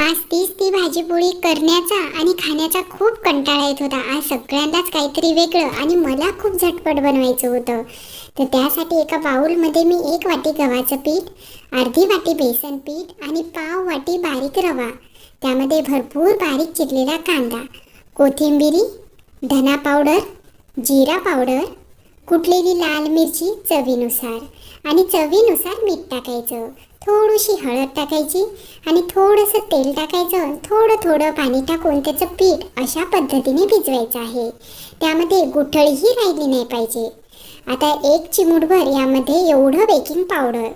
आज तीच ती भाजीपोळी करण्याचा आणि खाण्याचा खूप कंटाळा येत होता. आज सगळ्यांनाच काहीतरी वेगळं आणि मला खूप झटपट बनवायचं होतं. तर त्यासाठी एका बाउलमध्ये मी एक वाटी गव्हाचं पीठ अर्धी वाटी बेसन पीठ आणि पाव वाटी बारीक रवा. त्यामध्ये भरपूर बारीक चिरलेला कांदा कोथिंबिरी धना पावडर जिरा पावडर कुटलेली लाल मिरची चवीनुसार. आणि चवीनुसार मीठ टाकायचं. थोडीशी हळद टाकायची आणि थोडंसं तेल टाकायचं. थोडं थोडं पाणी टाकून त्याचं पीठ अशा पद्धतीने भिजवायचं आहे. त्यामध्ये गुठळीही राहिली नाही पाहिजे. आता एक चिमूटभर यामध्ये एवढं बेकिंग पावडर.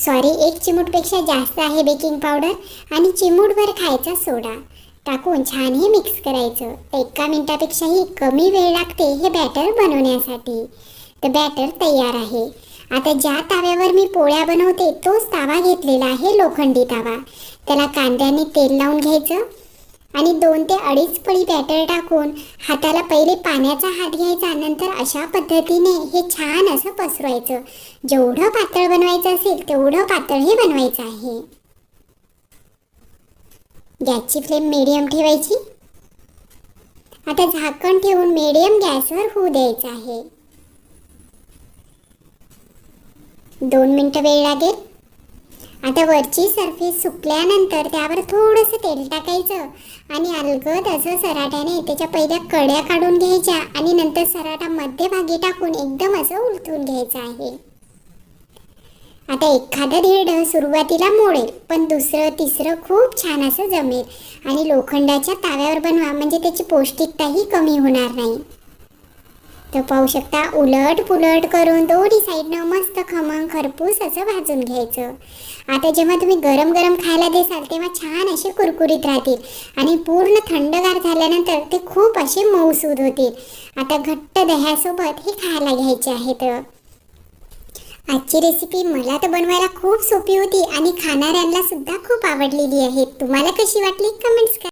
सॉरी एक चिमूटपेक्षा जास्त आहे बेकिंग पावडर आणि चिमूटभर खायचा सोडा. टाकून छान हे मिक्स करायचं. एका मिनटापेक्षाही कमी वेळ लागते हे बॅटर बनवण्यासाठी. तर बॅटर तयार आहे. आता ज्या ताव्यावर मी पोळ्या बनवते तोच तावा घेतलेला आहे लोखंडी तावा. त्याला कांद्याने तेल लावून घ्यायचं आणि दोन ते अडीच पळी बॅटर टाकून हाताला पहिले पाण्याचा हात घ्यायचा नंतर अशा पद्धतीने हे छान असं पसरवायचं. जेवढं पातळ बनवायचं असेल तेवढं पातळ हे बनवायचं आहे. गॅसची फ्लेम मिडियम ठेवायची. आता झाकण ठेवून मिडियम गॅसवर होऊ द्यायचं आहे. दोन मिनटं वेळ लागेल. आता वरची सरफेस सुकल्यानंतर त्यावर थोडंसं तेल टाकायचं आणि अलगद असं सराट्याने त्याच्या पहिल्या कड्या काढून घ्यायच्या आणि नंतर सराटा मध्यभागी टाकून एकदम असं उलथून घ्यायचं आहे. आता एखादं धिरडं सुरुवातीला मोडेल पण दुसरं तिसरं खूप छान असं जमेल आणि लोखंडाच्या ताव्यावर बनवा म्हणजे त्याची पौष्टिकताही कमी होणार नाही. तर पाहू शकता उलट पुलट करून दोन्ही साईडनं मस्त खमंग खरपूस असं भाजून घ्यायचं. आता जेव्हा तुम्ही गरम गरम खायला देसाल तेव्हा छान असे कुरकुरीत राहतील. आणि पूर्ण थंडगार झाल्यानंतर ते खूप असे मऊसूद होतील. आता घट्ट दह्यासोबत हे खायला घ्यायचे आहेत. आजची रेसिपी मला तर बनवायला खूप सोपी होती आणि खाणाऱ्यांना सुद्धा खूप आवडलेली आहे. तुम्हाला कशी वाटली? कमेंट्स करा.